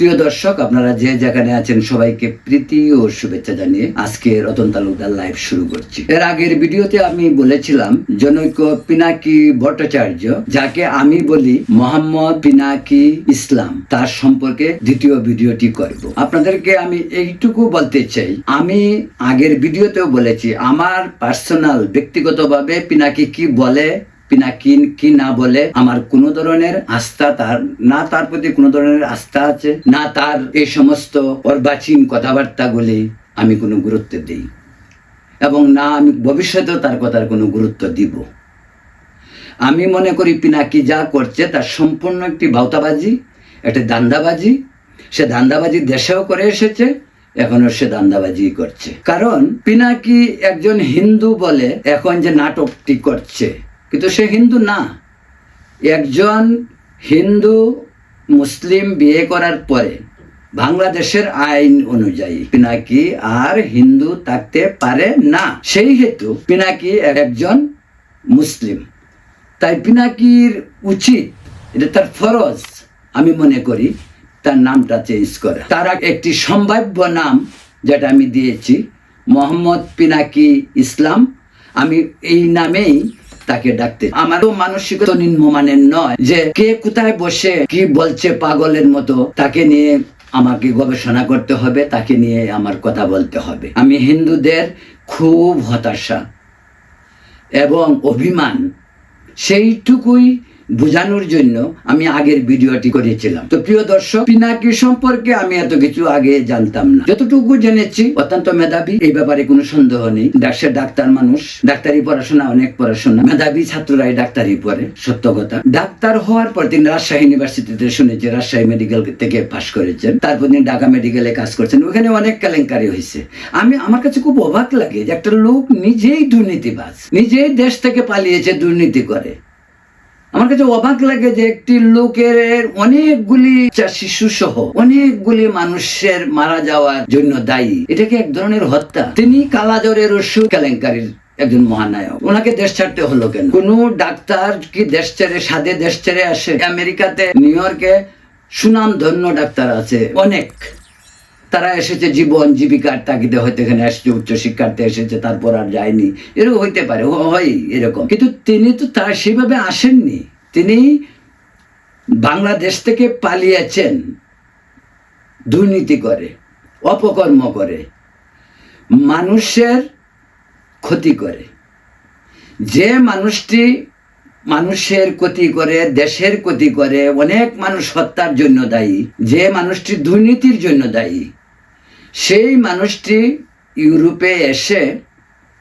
প্রিয় দর্শক, আপনারা যে যেখানে আছেন সবাইকে প্রীতি ও শুভেচ্ছা জানিয়ে আজকে রতন তালুকদার লাইভ শুরু করছি। এর আগের ভিডিওতে আমি বলেছিলাম, জনৈক পিনাকি ভট্টাচার্য, যাকে আমি বলি মোহাম্মদ পিনাকি ইসলাম, তার সম্পর্কে দ্বিতীয় ভিডিওটি করব। আপনাদেরকে আমি এইটুকু বলতে চাই, আমি আগের ভিডিওতেও বলেছি, আমার পার্সোনাল ব্যক্তিগতভাবে পিনাকি কি বলে পিনাকি কি না বলে আমার কোনো ধরনের আস্থা তার, না তার প্রতি কোনো ধরনের আস্থা আছে, না তার এই সমস্ত অর্বাচীন কথাবার্তাগুলি আমি কোনো গুরুত্ব দিই। এবং না আমি ভবিষ্যতেও তার কথার কোনো গুরুত্ব দিব। আমি মনে করি পিনাকি যা করছে তার সম্পূর্ণ একটি বাউতাবাজি একটা দান্দাবাজি। সে দান্দাবাজি দেশেও করে এসেছে, এখনও সে দান্দাবাজি করছে। কারণ পিনাকি একজন হিন্দু বলে এখন যে নাটকটি করছে কিন্তু সে হিন্দু না। একজন হিন্দু মুসলিম বিয়ে করার পরে বাংলাদেশের আইন অনুযায়ী পিনাকি আর হিন্দু থাকতে পারে না। সেই হেতু পিনাকি একজন মুসলিম। তাই পিনাকির উচিত, এটা তার ফরজ, আমি মনে করি, তার নামটা চেঞ্জ করা। তার একটি সম্ভাব্য নাম যেটা আমি দিয়েছি, মোহাম্মদ পিনাকি ইসলাম। আমি এই নামেই তাকে ডাকতে। আমারও মানসিকতা নিম্নমানের নয় যে কে কোথায় বসে কি বলছে পাগলের মতো, তাকে নিয়ে আমাকে গবেষণা করতে হবে, তাকে নিয়ে আমার কথা বলতে হবে। আমি হিন্দুদের খুব হতাশা এবং অভিমান, সেইটুকুই বোঝানোর জন্য আমি আগের ভিডিওটি করেছিলাম। তো প্রিয় দর্শক, পিনাকি সম্পর্কে আমি এত কিছু আগে জানতাম না। যতটুকু জেনেছি, অত্যন্ত মেধাবী, এই ব্যাপারে কোনো সন্দেহ নেই। ডাক্তার ডাক্তার মানুষ, ডাক্তারি পড়াশোনা, অনেক পড়াশোনা। মেধাবী ছাত্ররাই ডাক্তারি পড়ে, সত্য কথা। ডাক্তার হওয়ার পর তিনি রাজশাহী ইউনিভার্সিটিতে শুনেছি, রাজশাহী মেডিকেল থেকে পাশ করেছেন। তারপর তিনি ঢাকা মেডিকেলে কাজ করছেন। ওখানে অনেক কেলেঙ্কারি হয়েছে। আমি, আমার কাছে খুব অবাক লাগে যে একটা লোক নিজেই দুর্নীতিবাজ, নিজেই দেশ থেকে পালিয়েছে, দুর্নীতি করে। আমার কাছে অবাক লাগে যে একটি লোকের অনেকগুলি শিশু সহ অনেকগুলি মানুষের মারা যাওয়ার জন্য দায়ী। এটাকে এক ধরনের হত্যা। তিনি কালাজ্বরের ওষুধ কেলেঙ্কারির একজন মহানায়ক। ওনাকে দেশ ছাড়তে হলো কেন? কোন ডাক্তার কি দেশ ছেড়ে, সাদে দেশ ছেড়ে আসে? আমেরিকাতে, নিউ ইয়র্কে সুনাম ধন্য ডাক্তার আছে। অনেক। তারা এসেছে জীবন জীবিকার তাগিদে, হয়তো এখানে এসেছে উচ্চ শিক্ষার্থী এসেছে, তারপর আর যায়নি। এরকম হইতে পারে হয় এরকম। কিন্তু তিনি তো তার সেভাবে আসেননি। তিনি বাংলাদেশ থেকে পালিয়েছেন, দুর্নীতি করে, অপকর্ম করে, মানুষের ক্ষতি করে। যে মানুষটি মানুষের ক্ষতি করে, দেশের ক্ষতি করে, অনেক মানুষ হত্যার জন্য দায়ী। যে মানুষটি দুর্নীতির জন্য দায়ী সেই মানুষটি ইউরোপে এসে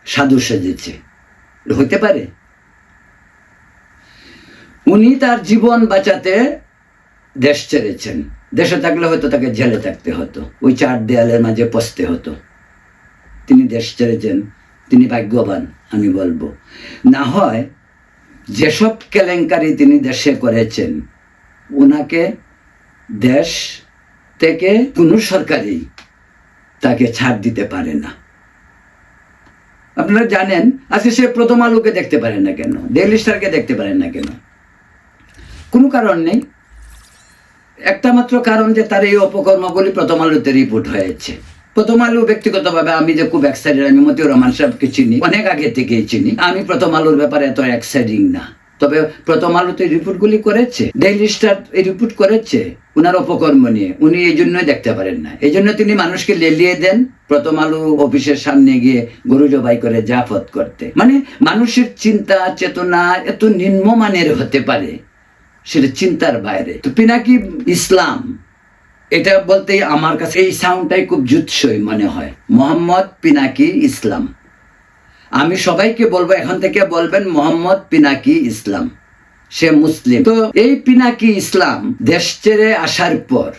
সাধু সেজেছে। হইতে পারে। উনি তার জীবন বাঁচাতে দেশ ছেড়েছেন। দেশে থাকলে হয়তো তাকে জেলে থাকতে হতো। ওই চার দেয়ালের মাঝে পচতে হতো। তিনি দেশ ছেড়েছেন। তিনি ভাগ্যবান, আমি বলব। না হয় যেসব কেলেঙ্কারি তিনি দেশে করেছেন ওনাকে দেশ থেকে কোনো সরকারই তাকে ছাড় দিতে পারে না। আপনারা জানেন, আজকে সে প্রথম আলোকে দেখতে পারেন না কেন? ডেইলি স্টারকে দেখতে পারেন না কেন? কোনো কারণ নেই। একটা মাত্র কারণ যে তার এই অপকর্মগুলি প্রথম আলোতে রিপোর্ট হয়েছে। প্রথম আলো ব্যক্তিগতভাবে আমি যে খুব এক্সাইটেড আমি মতিউর রহমান সাহেবকে চিনি, অনেক আগে থেকেই চিনি। আমি প্রথম আলোর ব্যাপারে এত এক্সাইটিং না। তবে প্রথম আলোতে রিপোর্টগুলি করেছে। ডেইলি স্টার এই রিপোর্ট করেছে উনার অপকর্ম নিয়ে। উনি এই জন্যই দেখতে পারেন না। এই জন্য তিনি মানুষকে লেলিয়ে দেন প্রথম আলো অফিসের সামনে গিয়ে গরু জবাই করে জাফত করতে। মানে মানুষের চিন্তা, চেতনা এত নিম্নমানের হতে পারে, সেটা চিন্তার বাইরে। তো পিনাকি ইসলাম, এটা বলতে আমার কাছে এই সাউন্ডটাই খুব জুৎসই মনে হয়। মোহাম্মদ পিনাকি ইসলাম। আমি সবাইকে বলব, এখন থেকে বলবেন মোহাম্মদ পিনাকি ইসলাম। সে মুসলিম। তো এই পিনাকি ইসলাম দেশ ছেড়ে আসার পর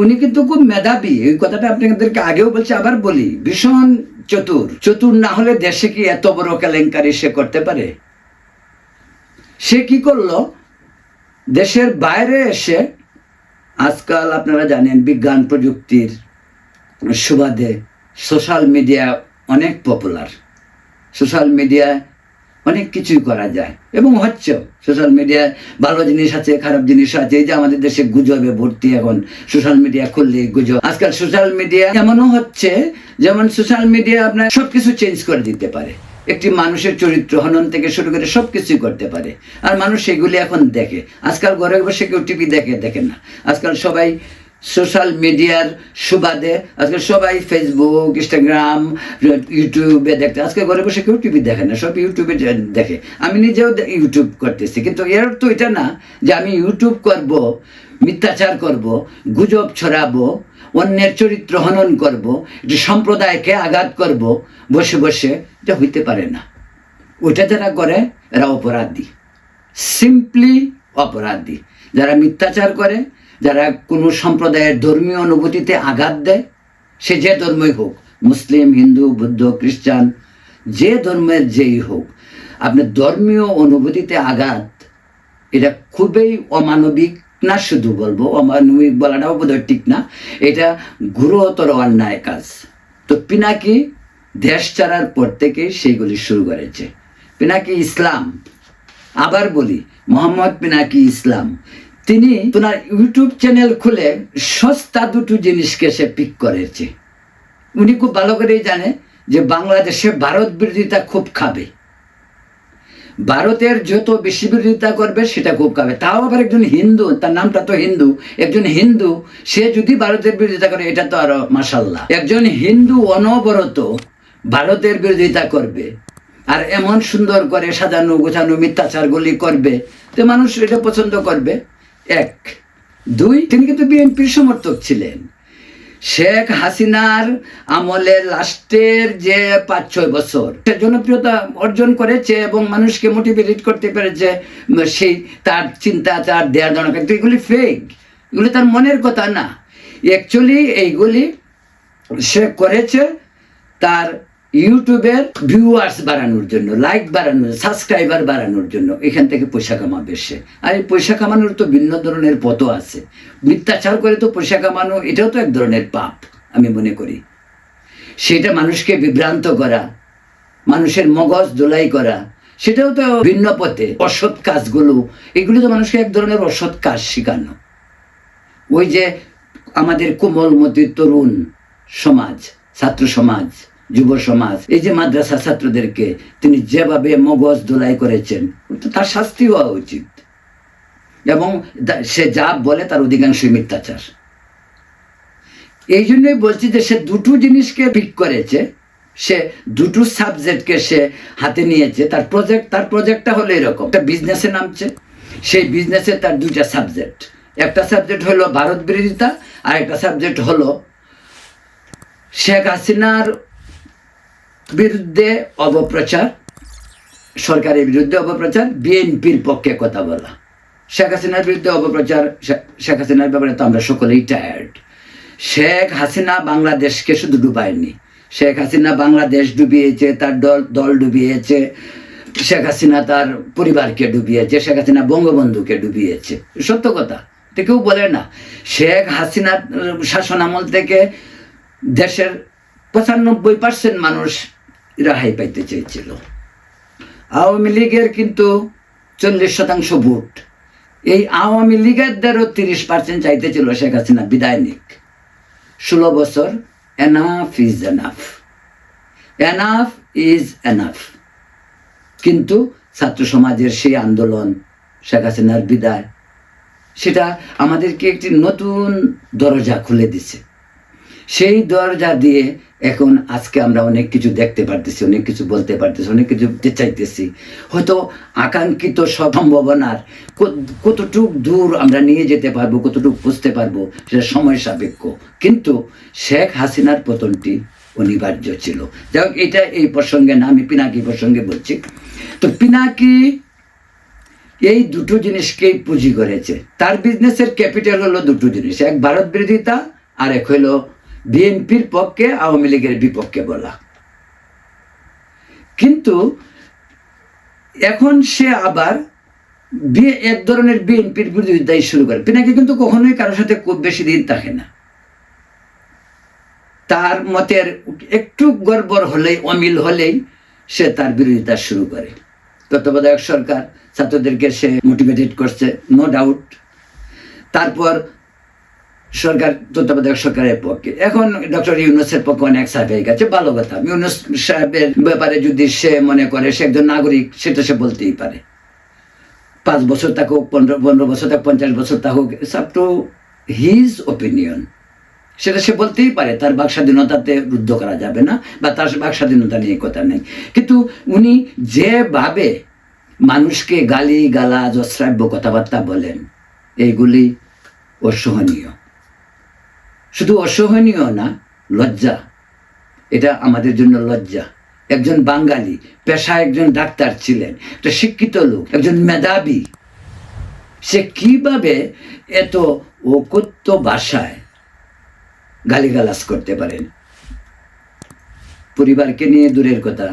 উনি কিন্তু খুব মেধাবী। এই কথাটা আপনাদেরকে আগেও বলছি, আবার বলি, ভীষণ চতুর। চতুর না হলে দেশে কি এত বড় কেলেঙ্কারি সে করতে পারে? সে কি করল? দেশের বাইরে এসে, আজকাল আপনারা জানেন বিজ্ঞান প্রযুক্তির সুবাদে সোশ্যাল মিডিয়া অনেক পপুলার। সোশ্যাল মিডিয়ায় অনেক কিছুই করা যায়। এবং হচ্ছে, সোশ্যাল মিডিয়ায় ভালো জিনিস আছে, খারাপ জিনিস আছে। এই যে আমাদের দেশে গুজবে ভর্তি এখন, সোশ্যাল মিডিয়া খুললে গুজব। আজকাল সোশ্যাল মিডিয়া এমনও হচ্ছে, যেমন সোশ্যাল মিডিয়া আপনার সবকিছু চেঞ্জ করে দিতে পারে। একটি মানুষের চরিত্র, হনন থেকে শুরু করে সব কিছুই করতে পারে। আর মানুষ সেগুলি এখন দেখে। আজকাল ঘরে বসে কেউ টিভি দেখে দেখে না। আজকাল সবাই সোশ্যাল মিডিয়ার সুবাদে। আজকে সবাই ফেসবুক ইনস্টাগ্রাম ইউটিউবে দেখতে। আজকে ঘরে বসে কেউ টিভি দেখে না, সব ইউটিউবে দেখে। আমি নিজেও ইউটিউব করতেছি, কিন্তু এর তো এটা না যে আমি ইউটিউব করব, মিথ্যাচার করব, গুজব ছড়াবো, অন্যের চরিত্র হনন করব, একটি সম্প্রদায়কে আঘাত করব, বসে বসে এটা হইতে পারে না। ওইটা যারা করে, এরা অপরাধী। সিম্পলি অপরাধী। যারা মিথ্যাচার করে যারা কোনো সম্প্রদায়ের ধর্মীয় অনুভূতিতে আঘাত দেয়, সে যে ধর্মই হোক, মুসলিম, হিন্দু, বুদ্ধ, খ্রিস্টান, যে ধর্মের যেই হোক আপনার ধর্মীয় অনুভূতিতে আঘাত, এটা খুবই অমানবিক না শুধু বলব, অমানবিক বলাটাও বোধহয় ঠিক না, এটা গুরুতর অন্যায় কাজ। তো পিনাকি দেশ ছাড়ার পর থেকে সেইগুলি শুরু করেছে। পিনাকি ইসলাম, আবার বলি, মোহাম্মদ পিনাকি ইসলাম তিনি তোমার ইউটিউব চ্যানেল খুলে সস্তা দুটো জিনিসকে সে পিক করেছে। উনি খুব ভালো করেই জানে যে বাংলাদেশে ভারত বিরোধিতা খুব খাবে। ভারতের যত বেশি বিরোধিতা করবে সেটা খুব খাবে। তাও আবার একজন হিন্দু, তার নামটা তো হিন্দু। একজন হিন্দু, সে যদি ভারতের বিরোধিতা করে, এটা তো আরও মাসাল্লাহ একজন হিন্দু অনবরত ভারতের বিরোধিতা করবে আর এমন সুন্দর করে সাজানো, গোছানো মিথ্যাচারগুলি করবে, তো মানুষ এটা পছন্দ করবে। এক, দুই, তিনি কিন্তু বিএনপির সমর্থক ছিলেন। শেখ হাসিনার আমলে লাস্টের যে পাঁচ, ছয় বছর জনপ্রিয়তা অর্জন করেছে এবং মানুষকে মোটিভেটেড করতে পেরেছে সেই তার চিন্তা, তার দেয়ার জনক কিন্তু এগুলি ফেক এগুলি তার মনের কথা না। অ্যাকচুয়ালি এইগুলি সে করেছে তার ইউটিউবের ভিউয়ার্স বাড়ানোর জন্য লাইক বাড়ানোর সাবস্ক্রাইবার বাড়ানোর জন্য এখান থেকে পয়সা কামাবে সে। আর এই পয়সা কামানোর তো ভিন্ন ধরনের পথও আছে। মিথ্যাচার করে তো পয়সা কামানো, এটাও তো এক ধরনের পাপ, আমি মনে করি। সেটা মানুষকে বিভ্রান্ত করা, মানুষের মগজ দোলাই করা, সেটাও তো ভিন্ন পথে, অসৎ কাজগুলো, এগুলো তো মানুষকে এক ধরনের অসৎ কাজ শেখানো। ওই যে আমাদের কোমলমতি তরুণ সমাজ, ছাত্র সমাজ যুব সমাজ, এই যে মাদ্রাসা ছাত্রদেরকে তিনি যেভাবে মগজ দোলাই করেছেন তার শাস্তি হওয়া উচিত। এবং সে যা বলে তার অধিকাংশই মিথ্যাচার। এই জন্যই বলছি যে সে দুটো জিনিসকে পিক করেছে, সে দুটো সাবজেক্টকে সে হাতে নিয়েছে, তার প্রজেক্ট তার প্রজেক্টটা হলো এরকম। একটা বিজনেসে নামছে, সেই বিজনেসে তার দুইটা সাবজেক্ট একটা সাবজেক্ট হলো ভারত বিরোধিতা, আর একটা সাবজেক্ট হলো শেখ হাসিনার বিরুদ্ধে অপপ্রচার, সরকারের বিরুদ্ধে অপপ্রচার, বিএনপির পক্ষে কথা বলা। শেখ হাসিনার বিরুদ্ধে অপপ্রচার শেখ হাসিনার ব্যাপারে তো আমরা সকলেই টায়ার্ড শেখ হাসিনা বাংলাদেশকে শুধু ডুবায়নি। শেখ হাসিনা বাংলাদেশ ডুবিয়েছে, তার দল দল ডুবিয়েছে, শেখ হাসিনা তার পরিবারকে ডুবিয়েছে, শেখ হাসিনা বঙ্গবন্ধুকে ডুবিয়েছে। সত্য কথা, তো কেউ বলে না। শেখ হাসিনার শাসন আমল থেকে দেশের পঁচানব্বই পার্সেন্ট মানুষ রেহাই পাইতে চেয়েছিল। আওয়ামী লীগের কিন্তু চল্লিশ শতাংশ ভোট। এই আওয়ামী লীগের দ্বারও তিরিশ পার্সেন্ট চাইতেছিল শেখ হাসিনা, বিদায় ষোলো বছর enough is enough enough is enough কিন্তু ছাত্র সমাজের সেই আন্দোলন, শেখ হাসিনার বিদায়, সেটা আমাদেরকে একটি নতুন দরজা খুলে দিছে। সেই দরজা দিয়ে এখন আজকে আমরা অনেক কিছু দেখতে পারতেছি, অনেক কিছু বলতে পারতেছি, অনেক কিছু চাইতেছি। হয়তো আকাঙ্ক্ষিত সম্ভাবনার কত- কতটুক দূর আমরা নিয়ে যেতে পারব, কতটুকু বুঝতে পারব, সেটা সময় সাপেক্ষ। কিন্তু শেখ হাসিনার পতনটি অনিবার্য ছিল। যাই হোক, এটা এই প্রসঙ্গে না, আমি পিনাকি প্রসঙ্গে বলছি। তো পিনাকি এই দুটো জিনিসকেই পুঁজি করেছে। তার বিজনেসের ক্যাপিটাল হলো দুটো জিনিস, এক ভারত বিরোধিতা আর এক হলো বিএনপির পক্ষে, আওয়ামী লীগের বিপক্ষে বলা। কিন্তু এখন সে আবার বি- এক ধরনের বিএনপির বিরোধিতাই শুরু করে। পিনাকি কিন্তু কখনোই কারোর সাথে খুব বেশি দিন থাকে না। তার মতের একটু গড়বড় হলেই, অমিল হলেই সে তার বিরোধিতা শুরু করে। তত্ত্বাবধায়ক সরকার ছাত্রদেরকে সে মোটিভেটেড করছে নো ডাউট তারপর সরকার তত্ত্বাবধায়ক সরকারের পক্ষে। এখন ডক্টর ইউনুসের পক্ষে অনেক সাহেব হয়ে গেছে, ভালো কথা। ইউনুস সাহেবের ব্যাপারে যদি সে মনে করে, সে একজন নাগরিক সেটা সে বলতেই পারে। পাঁচ বছর থাকুক, পনেরো পনেরো বছর থাকুক, পঞ্চাশ বছর থাকুক আপ টু হিজ ওপিনিয়ন সেটা সে বলতেই পারে, তার বাক স্বাধীনতাতে রুদ্ধ করা যাবে না, বা তার বাক স্বাধীনতা নিয়ে কথা নেই। কিন্তু উনি যেভাবে মানুষকে গালি গালাজ অশ্রাব্য কথাবার্তা বলেন, এইগুলি অসহনীয়। শুধু অসহনীয় না, লজ্জা। এটা আমাদের জন্য লজ্জা। একজন বাঙালি পেশা একজন ডাক্তার ছিলেন, একটা শিক্ষিত লোক, একজন মেধাবী। সে কীভাবে এত অকথ্য ভাষায় গালিগালাজ করতে পারেন? পরিবারকে নিয়ে দূরের কথা।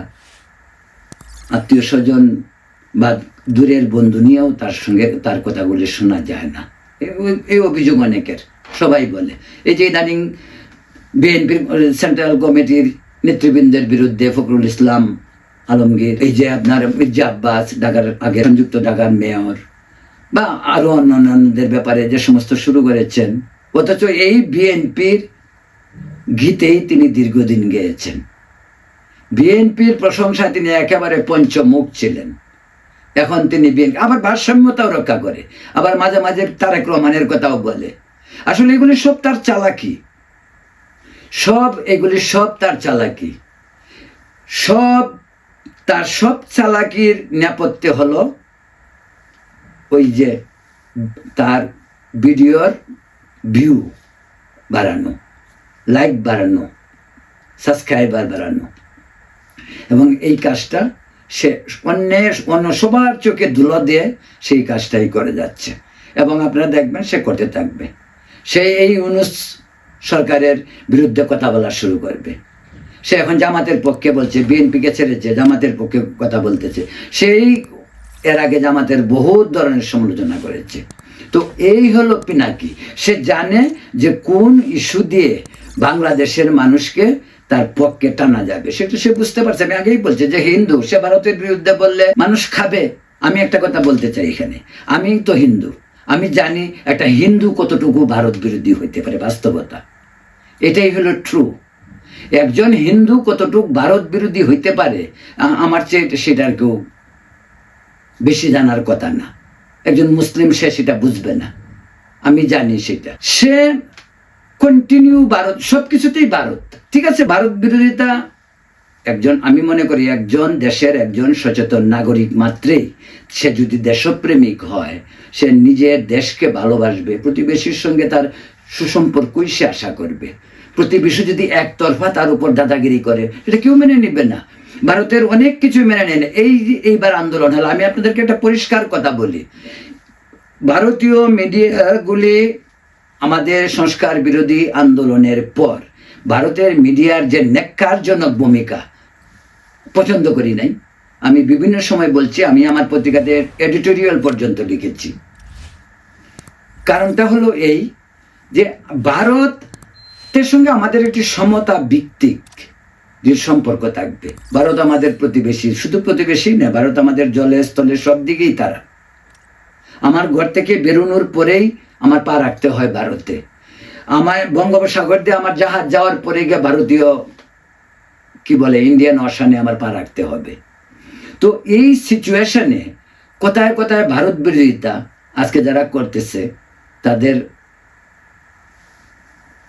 আত্মীয় স্বজন বা দূরের বন্ধু নিয়েও তার সঙ্গে তার কথাগুলি শোনা যায় না। এই অভিযোগ অনেকের। সবাই বলে। এই যে ইদানিং বিএনপির সেন্ট্রাল কমিটির নেতৃবৃন্দের বিরুদ্ধে ফখরুল ইসলাম আলমগীর, এই যে আপনার মির্জা আব্বাস, ঢাকার আগে সংযুক্ত ঢাকার মেয়র, বা আরও অন্যান্যদের ব্যাপারে যে সমস্ত শুরু করেছেন, অথচ এই বিএনপির গীতেই তিনি দীর্ঘদিন গেয়েছেন। বিএনপির প্রশংসায় তিনি একেবারে পঞ্চমুখ ছিলেন। এখন তিনি বিএনপি আবার ভারসাম্যতাও রক্ষা করে। আবার মাঝে মাঝে তারেক রহমানের কথাও বলে। আসলে এগুলি সব তার চালাকি। সব এগুলি সব তার চালাকি। সব তার সব চালাকির নেপথ্যে হলো ওই যে তার ভিডিওর ভিউ বাড়ানো, লাইক বাড়ানো, সাবস্ক্রাইবার বাড়ানো। এবং এই কাজটা সে অন্যের অন্য সবার চোখে ধুলো দিয়ে সেই কাজটাই করে যাচ্ছে। এবং আপনারা দেখবেন সে করতে থাকবে। সে এই অনুস সরকারের বিরুদ্ধে কথা বলা শুরু করবে। সে এখন জামাতের পক্ষে বলছে, বিএনপিকে ছেড়েছে জামাতের পক্ষে কথা বলতেছে, সেই এর আগে জামাতের বহু ধরনের সমালোচনা করেছে। তো এই হলো পিনাকি। সে জানে যে কোন ইস্যু দিয়ে বাংলাদেশের মানুষকে তার পক্ষে টানা যাবে। সেটা সে বুঝতে পারছে। আমি আগেই বলছি যে হিন্দু, সে ভারতের বিরুদ্ধে বললে মানুষ খাবে। আমি একটা কথা বলতে চাই এখানে। আমি তো হিন্দু। আমি জানি একটা হিন্দু কতটুকু ভারত বিরোধী হইতে পারে, বাস্তবতা। এটাই হলো ট্রু একজন হিন্দু কতটুকু ভারত বিরোধী হইতে পারে আমার চেয়ে সেটা আর কেউ বেশি জানার কথা না। একজন মুসলিম, সে সেটা বুঝবে না। আমি জানি সেটা। সে কন্টিনিউ ভারত সব কিছুতেই ভারত। ঠিক আছে, ভারত বিরোধিতা একজন, আমি মনে করি একজন দেশের একজন সচেতন নাগরিক মাত্রেই সে যদি দেশপ্রেমিক হয়, সে নিজের দেশকে ভালোবাসবে, প্রতিবেশীর সঙ্গে তার সুসম্পর্কই সে আশা করবে। প্রতিবেশী যদি একতরফা তার উপর দাদাগিরি করে এটা কেউ মেনে নেবে না। ভারতের অনেক কিছু মেনে নেয় না। এই এইবার আন্দোলন হলো, আমি আপনাদেরকে একটা পরিষ্কার কথা বলি। ভারতীয় মিডিয়াগুলি আমাদের সংস্কার বিরোধী আন্দোলনের পর, ভারতের মিডিয়ার যে ন্যাক্কারজনক ভূমিকা পছন্দ করি নাই। আমি বিভিন্ন সময় বলছি, আমি আমার পত্রিকাতে এডিটোরিয়াল পর্যন্ত লিখেছি। কারণটা হলো এই যে ভারতের সঙ্গে আমাদের একটি সমতা ভিত্তিক যে সম্পর্ক থাকবে। ভারত আমাদের প্রতিবেশী, শুধু প্রতিবেশী না, ভারত আমাদের জলে, স্থলে, সব দিকেই তারা। আমার ঘর থেকে বেরোনোর পরেই আমার পা রাখতে হয় ভারতে। আমার বঙ্গোপসাগর দিয়ে আমার জাহাজ যাওয়ার পরে গিয়ে ভারতীয় কি বলে ইন্ডিয়ান অশানে আমার পা রাখতে হবে। তো এই সিচুয়েশনে কোথায় কোথায় ভারত বিরোধিতা আজকে যারা করতেছে, তাদের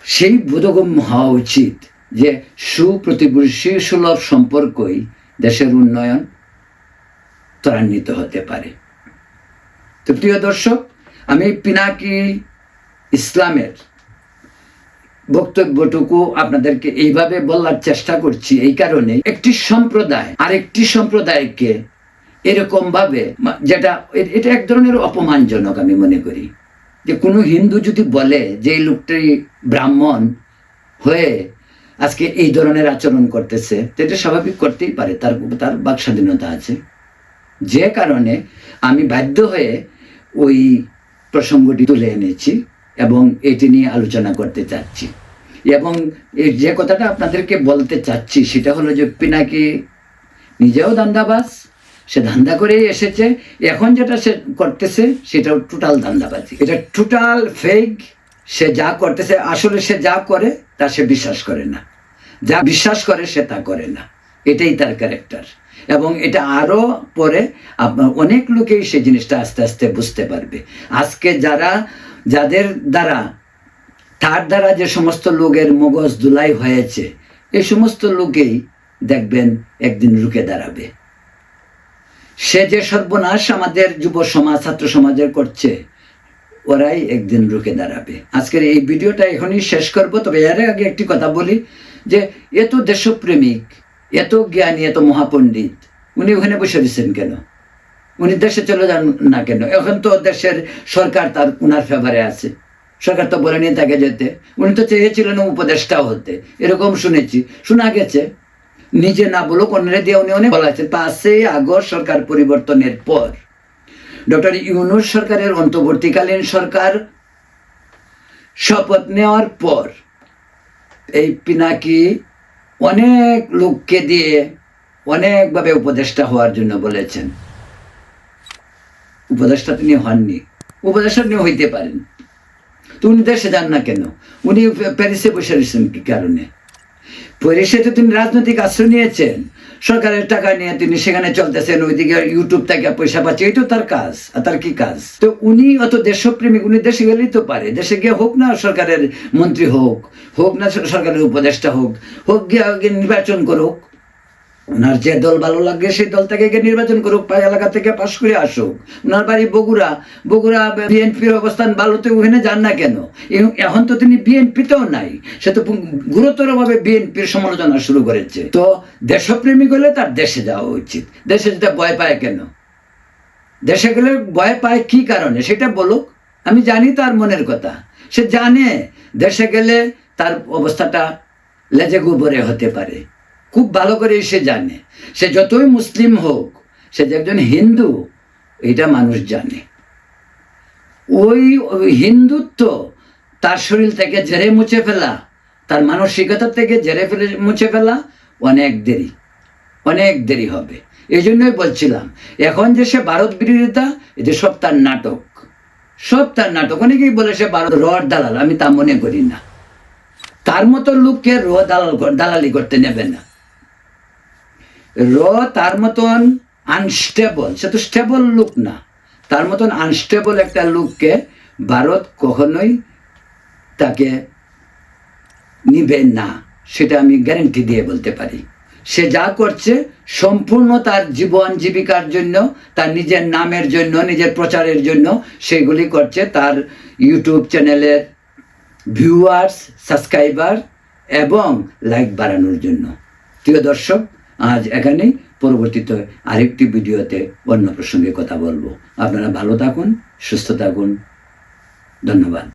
সেই বোধগম্য হওয়া উচিত যে সুপ্রতিবেশী সুলভ সম্পর্কই দেশের উন্নয়ন ত্বরান্বিত হতে পারে। তো প্রিয় দর্শক, আমি পিনাকি ইসলামের বক্তব্যটুকু আপনাদেরকে এইভাবে বলার চেষ্টা করছি এই কারণে। একটি সম্প্রদায়, আরেকটি সম্প্রদায়কে এরকম ভাবে যেটা এটা এক ধরনের অপমানজনক আমি মনে করি। যে কোনো হিন্দু যদি বলে যে এই লোকটি ব্রাহ্মণ হয়ে আজকে এই ধরনের আচরণ করতেছে এটা স্বাভাবিক করতেই পারে, তার তার বাক স্বাধীনতা আছে। যে কারণে আমি বাধ্য হয়ে ওই প্রসঙ্গটি তুলে এনেছি। এবং এটি নিয়ে আলোচনা করতে চাচ্ছি। এবং যে কথাটা আপনাদেরকে বলতে চাচ্ছি, সেটা হলো যে পিনাকি নিজেও দান্দাবাস সে ধান্দা করেই এসেছে। এখন যেটা সে করতেছে, সেটাও টোটাল ধান্দাবাজি। এটা টোটাল ফেক সে যা করতেছে, আসলে সে যা করে, তা সে বিশ্বাস করে না। যা বিশ্বাস করে, সে তা করে না। এটাই তার ক্যারেক্টার এবং এটা আরও পরে অনেক লোকেই সে জিনিসটা আস্তে আস্তে বুঝতে পারবে। আজকে যারা যাদের দ্বারা, তার দ্বারা যে সমস্ত লোকের মগজ দুলাই হয়েছে এই সমস্ত লোকেই দেখবেন একদিন রুখে দাঁড়াবে। সে যে সর্বনাশ আমাদের যুব সমাজ, ছাত্র সমাজের করছে, ওরাই একদিন রুখে দাঁড়াবে। আজকের এই ভিডিওটা এখনই শেষ করব, তবে এর আগে একটি কথা বলি, যে এত দেশপ্রেমিক, এত জ্ঞানী, এত মহাপণ্ডিত, উনি ওখানে বসে দিচ্ছেন কেন? উনি দেশে চলে যান না কেন? এখন তো দেশের সরকার তার উনার ফেভারে আছে। সরকার তো বলেনি তাকে যেতে। উনি তো চেয়েছিলেন উপদেষ্টাও হতে। এরকম শুনেছি। শোনা গেছে, নিজে না বলুক, অন্যরা দিয়ে উনি অনেক বলাছেন পাঁচই আগস্ট সরকার পরিবর্তনের পর, ডক্টর ইউনুস সরকারের অন্তর্বর্তীকালীন সরকার শপথ নেওয়ার পর, এই পিনাকি অনেক লোককে দিয়ে অনেকভাবে উপদেষ্টা হওয়ার জন্য বলেছেন। উপদেষ্টা তিনি হননি। উপদেষ্টা তিনি হইতে পারেন। তো উনি দেশে যান না কেন? উনি প্যারিসে বসে রয়েছেন কি কারণে? প্যারিসে তো তিনি রাজনৈতিক আশ্রয় নিয়েছেন। সরকারের টাকা নিয়ে তিনি সেখানে চলতেছেন, ওইদিকে ইউটিউব থেকে পয়সা পাচ্ছে। এটাও তার কাজ। আর তার কি কাজ? তো উনি অত দেশপ্রেমিক, উনি দেশে গেলেই তো পারে। দেশে গিয়ে হোক না সরকারের মন্ত্রী হোক হোক না সরকারের উপদেষ্টা হোক হোক গিয়ে নির্বাচন করুক। ওনার যে দল ভালো লাগে সেই দল থেকে গিয়ে নির্বাচন করুক এলাকা থেকে পাশ করে আসুক। ওনার বাড়ি বগুড়া। বগুড়া বিএনপির অবস্থান ভালোতে ওখানে যান না কেন? এখন তো তিনি বিএনপিতেও নাই। সে তো গুরুতরভাবে বিএনপির সমালোচনা শুরু করেছে। তো দেশপ্রেমিক হলে তার দেশে যাওয়া উচিত। দেশে যেতে ভয় পায় কেন? দেশে গেলে ভয় পায় কি কারণে? সেটা বলুক। আমি জানি তার মনের কথা। সে জানে দেশে গেলে তার অবস্থাটা লেজে গোবরে হতে পারে। খুব ভালো করে সে জানে। সে যতই মুসলিম হোক, সে যে একজন হিন্দু, এটা মানুষ জানে। ওই হিন্দুত্ব তার শরীর থেকে জেরে মুছে ফেলা, তার মানসিকতা থেকে জেরে ফেলে, মুছে ফেলা অনেক দেরি অনেক দেরি হবে। এই জন্যই বলছিলাম, এখন যে সে ভারত বিরোধিতা এটা সব তার নাটক, সব তার নাটক, অনেকেই বলে সে ভারত রড দালাল, আমি তা মনে করি না। তার মতো লোককে র দালাল, দালালি করতে নেবে না। র তার মতন আনস্টেবল সে তো স্টেবল লোক না। তার মতন আনস্টেবল একটা লোককে ভারত কখনোই তাকে নিবে না, সেটা আমি গ্যারেন্টি দিয়ে বলতে পারি। সে যা করছে সম্পূর্ণ তার জীবন জীবিকার জন্য, তার নিজের নামের জন্য, নিজের প্রচারের জন্য, সেগুলি করছে তার ইউটিউব চ্যানেলের ভিউয়ার্স সাবস্ক্রাইবার এবং লাইক বাড়ানোর জন্য। প্রিয় দর্শক আজ এখানেই পরবর্তীতে আরেকটি ভিডিওতে অন্য প্রসঙ্গে কথা বলব। আপনারা ভালো থাকুন, সুস্থ থাকুন। ধন্যবাদ।